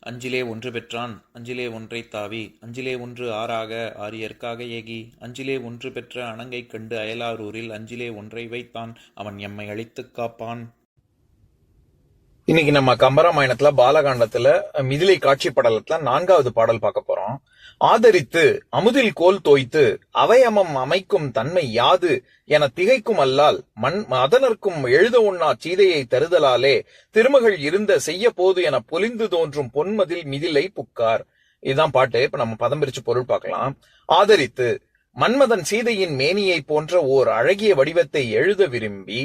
அஞ்சிலே ஒன்று பெற்றான் அஞ்சிலே ஒன்றை தாவி அஞ்சிலே ஒன்று ஆறாக ஆரியர்க்காக ஏகி அஞ்சிலே ஒன்று பெற்ற அணங்கைக் கண்டு அயலாரூரில் அஞ்சிலே ஒன்றை வைத்தான் அவன் எம்மை அழித்துக் காப்பான். இன்னைக்கு நம்ம கம்பராமாயணத்துல பாலகாண்டத்துல மிதிலை காட்சி படலத்துல நான்காவது பாடல் பார்க்க போறோம். ஆதரித்து அமுதில் கோல் தோய்த்து அவயமம் அமைக்கும் தன்மை யாது என திகைக்கும் அல்லால் மண் மதனர்க்கும் எழுத உண்ணா சீதையை தருதலாலே திருமகள் இருந்த செய்ய போது என பொலிந்து தோன்றும் பொன்மதில் மிதிலை புக்கார். இதுதான் பாட்டு. இப்ப நம்ம பதம் பிரிச்சு பொருள் பார்க்கலாம். ஆதரித்து மன்மதன் சீதையின் மேனியை போன்ற ஓர் அழகிய வடிவத்தை எழுத விரும்பி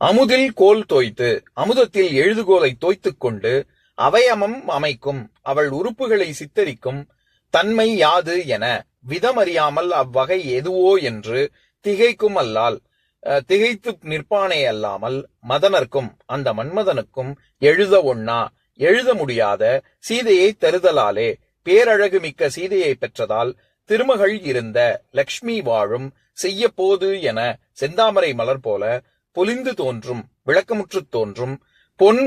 அமுதில் கோல் தோய்த்து அமுதத்தில் எழுதுகோலை தோய்த்துக் கொண்டு அவயமம் அமைக்கும் அவள் உறுப்புகளை சித்தரிக்கும் தன்மை யாது என விதமறியாமல் அவ்வகை எதுவோ என்று திகைக்கும் அல்லால் திகைத்து நிற்பானே அல்லாமல் மதனர்க்கும் அந்த மன்மதனுக்கும் எழுத ஒண்ணா? எழுத முடியாத சீதையை தருதலாலே பேரழகு மிக்க சீதையை பெற்றதால் திருமகள் இருந்த லக்ஷ்மி வாழும் செய்ய போது என செந்தாமரை மலர் போல பொலிந்து தோன்றும் விளக்கமுற்று தோன்றும். பொன்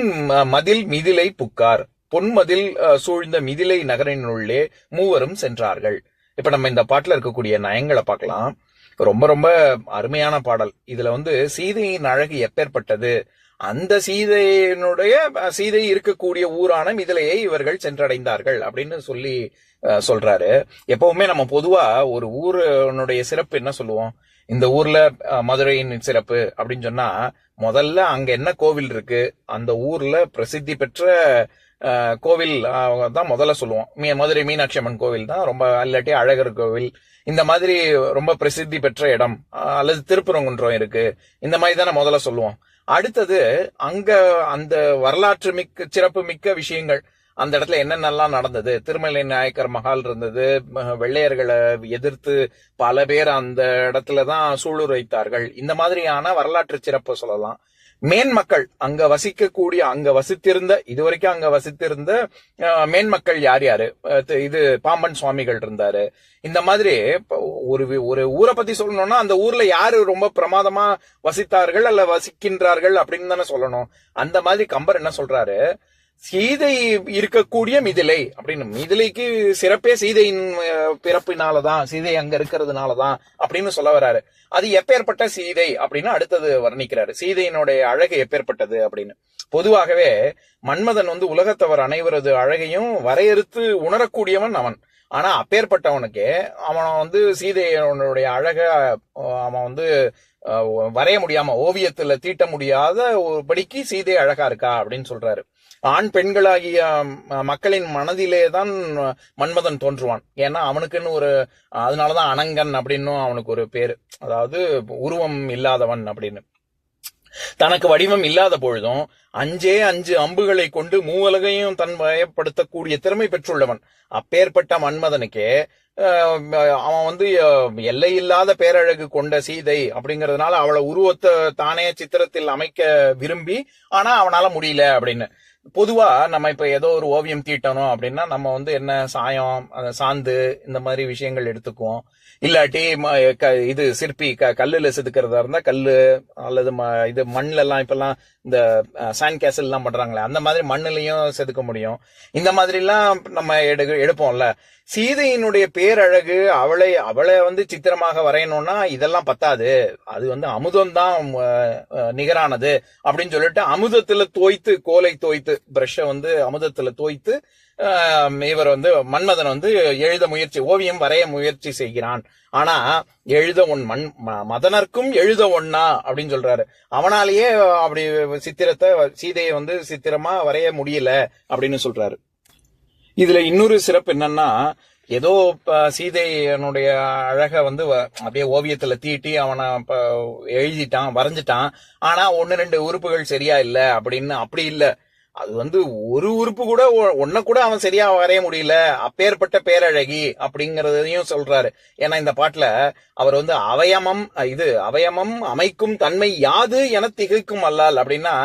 மதில் மிதிலை புக்கார். பொன்மதில் சூழ்ந்த மிதிலை நகரினுள்ளே மூவரும் சென்றார்கள். இப்ப நம்ம இந்த பாட்டுல இருக்கக்கூடிய நயங்களை பார்க்கலாம். ரொம்ப ரொம்ப அருமையான பாடல். இதுல வந்து சீதையின் அழகு எப்பேற்பட்டது? அந்த சீதையினுடைய சீதை இருக்கக்கூடிய ஊரான மிதிலையை இவர்கள் சென்றடைந்தார்கள் அப்படின்னு சொல்லி சொல்றாரு. எப்பவுமே நம்ம பொதுவா ஒரு ஊருனுடைய சிறப்பு என்ன சொல்லுவோம்? இந்த ஊர்ல மதுரையின் சிறப்பு அப்படின்னு சொன்னா முதல்ல அங்க என்ன கோவில் இருக்கு? அந்த ஊர்ல பிரசித்தி பெற்ற கோவில் தான் முதல்ல சொல்லுவோம். மீ- மதுரை மீனாட்சி அம்மன் கோவில் தான் ரொம்ப இல்லாட்டி அழகர் கோவில். இந்த மாதிரி ரொம்ப பிரசித்தி பெற்ற இடம். அல்லது திருப்பரங்குன்றம் இருக்கு. இந்த மாதிரி தானே முதல்ல சொல்லுவோம். அடுத்தது அங்க அந்த வரலாற்று மிக்க சிறப்பு மிக்க விஷயங்கள். அந்த இடத்துல என்னென்னலாம் நடந்தது? திருமலை நாயக்கர் மகால் இருந்தது. வெள்ளையர்களை எதிர்த்து பல பேர் அந்த இடத்துல தான் சூளுர் வைத்தார்கள் இந்த மாதிரியான வரலாற்று சிறப்பு சொல்லலாம். மேன் மக்கள் அங்க வசிக்கக்கூடிய அங்க வசித்திருந்த இதுவரைக்கும் அங்க வசித்திருந்த அஹ், மேன் மக்கள் யார் யாரு? இது பாம்பன் சுவாமிகள் இருந்தாரு. இந்த மாதிரி ஒரு ஒரு ஊரை பத்தி சொல்லணும்னா அந்த ஊர்ல யாரு ரொம்ப பிரமாதமா வசித்தார்கள் அல்ல வசிக்கின்றார்கள் அப்படின்னு தானே சொல்லணும். அந்த மாதிரி கம்பர் என்ன சொல்றாரு? சீதை இருக்கக்கூடிய மிதிலை அப்படின்னு மிதிலைக்கு சிறப்பே சீதையின் பிறப்பினாலதான் சீதை அங்க இருக்கிறதுனாலதான் அப்படின்னு சொல்ல வராரு. அது எப்பேற்பட்ட சீதை அப்படின்னு அடுத்தது வர்ணிக்கிறாரு. சீதையினுடைய அழகு எப்பேற்பட்டது அப்படின்னு. பொதுவாகவே மன்மதன் வந்து உலகத்தவர் அனைவரது அழகையும் வரையறுத்து உணரக்கூடியவன் அவன். ஆனா அப்பேற்பட்டவனுக்கு அவன் வந்து சீதையனுடைய அழக அவன் வந்து வரைய முடியாம ஓவியத்துல தீட்ட முடியாத ஒரு படிக்கு சீதை அழகா இருக்கா அப்படின்னு சொல்றாரு. ஆண் பெண்களாகிய மக்களின் மனதிலே தான் மன்மதன் தோன்றுவான். ஏன்னா அவனுக்குன்னு ஒரு அதனாலதான் அனங்கன் அப்படின்னும் அவனுக்கு ஒரு பேரு. அதாவது உருவம் இல்லாதவன் அப்படின்னு. தனக்கு வடிவம் இல்லாத பொழுதும் அஞ்சே அஞ்சு அம்புகளை கொண்டு மூவலகையும் தன் வயப்படுத்தக்கூடிய திறமை பெற்றுள்ளவன். அப்பேற்பட்ட மன்மதனுக்கே அவன் வந்து எல்லை எல்லையில்லாத பேரழகு கொண்ட சீதை அப்படிங்கறதுனால அவளை உருவத்தை தானே சித்திரத்தில் அமைக்க விரும்பி ஆனா அவனால முடியல அப்படின்னு. பொதுவா நம்ம இப்ப ஏதோ ஒரு ஓவியம் தீட்டணும் அப்படின்னா நம்ம வந்து என்ன சாயம் சாந்து இந்த மாதிரி விஷயங்கள் எடுத்துக்குவோம். இல்லாட்டி ம- க- இது சிற்பி க- கல்லுல செதுக்கிறதா இருந்தா கல்லு அல்லது ம- இது மண்ணுல எல்லாம் இப்பெல்லாம் இந்த சாண்ட் கேசல் எல்லாம் பண்றாங்களே அந்த மாதிரி மண்ணுலயும் செதுக்க முடியும். இந்த மாதிரி எல்லாம் நம்ம எடு எடுப்போம்ல. சீதையினுடைய பேரழகு அவளை அவளை வந்து சித்திரமாக வரையணும்னா இதெல்லாம் பத்தாது. அது வந்து அமுதம் தான் நிகரானது அப்படின்னு சொல்லிட்டு அமுதத்துல தோய்த்து கோலை தோய்த்து பிரஷை வந்து அமுதத்துல தோய்த்து இவர் வந்து மன்மதன் வந்து எழுத முயற்சி ஓவியம் வரைய முயற்சி செய்கிறான். ஆனா எழுத ஒன் மண் ம- மதனர்க்கும் எழுத ஒன்னா அப்படின்னு சொல்றாரு. அவனாலேயே அப்படி சித்திரத்தை சீதையை வந்து சித்திரமா வரைய முடியல அப்படின்னு சொல்றாரு. இதுல இன்னொரு சிறப்பு என்னன்னா ஏதோ சீதையனுடைய அழக வந்து வ- அப்படியே ஓவியத்துல தீட்டி அவனை எழுதிட்டான் வரைஞ்சிட்டான். ஆனா ஒன்னு ரெண்டு உறுப்புகள் சரியா இல்ல அப்படின்னு அப்படி இல்ல. அது வந்து ஒரு உறுப்பு கூட ஒ- ஒன்ன கூட அவன் சரியா வரைய முடியல. அப்பேற்பட்ட பேரழகி அப்படிங்கறதையும் சொல்றாரு. ஏன்னா இந்த பாட்டுல அவர் வந்து அவயமம் இது அவயமம் அமைக்கும் தன்மை யாது என திகைக்கும் அல்லால் அப்படின்னா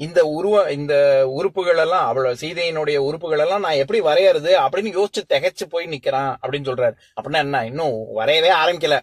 இந்த உருவ இந்த உறுப்புகள் எல்லாம் அவ்வளவு சீதையினுடைய உறுப்புகள் எல்லாம் நான் எப்படி வரையறது அப்படின்னு யோசிச்சு திகைச்சு போய் நிக்கிறான் அப்படின்னு சொல்றாரு. அப்படின்னா என்ன? இன்னும் வரையவே ஆரம்பிக்கல.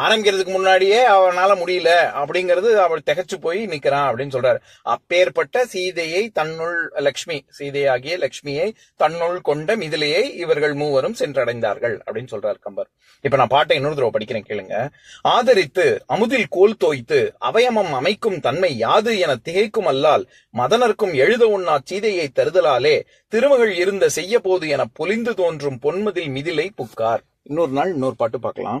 ஆரம்பிக்கிறதுக்கு முன்னாடியே அவனால முடியல அப்படிங்கிறது அவள் திகைச்சு போய் நிக்கிறான் அப்படின்னு சொல்றாரு. அப்பேற்பட்ட சீதையை தன்னுள் லக்ஷ்மி சீதையாகிய லக்ஷ்மியை தன்னுள் கொண்ட மிதிலையை இவர்கள் மூவரும் சென்றடைந்தார்கள் அப்படின்னு சொல்றாரு கம்பர். இப்ப நான் பாட்டை இன்னொரு தடவை படிக்கிறேன் கேளுங்க. ஆதரித்து அமுதில் கோல் தோய்த்து அவயமம் அமைக்கும் தன்மை யாது என திகைக்கும் அல்லால் மதனர்க்கும் எழுத உண்ணா சீதையை தருதலாலே திருமகள் இருந்த செய்ய போது என பொலிந்து தோன்றும் பொன்மதில் மிதிலை புக்கார். இன்னொரு நாள் இன்னொரு பாட்டு பார்க்கலாம்.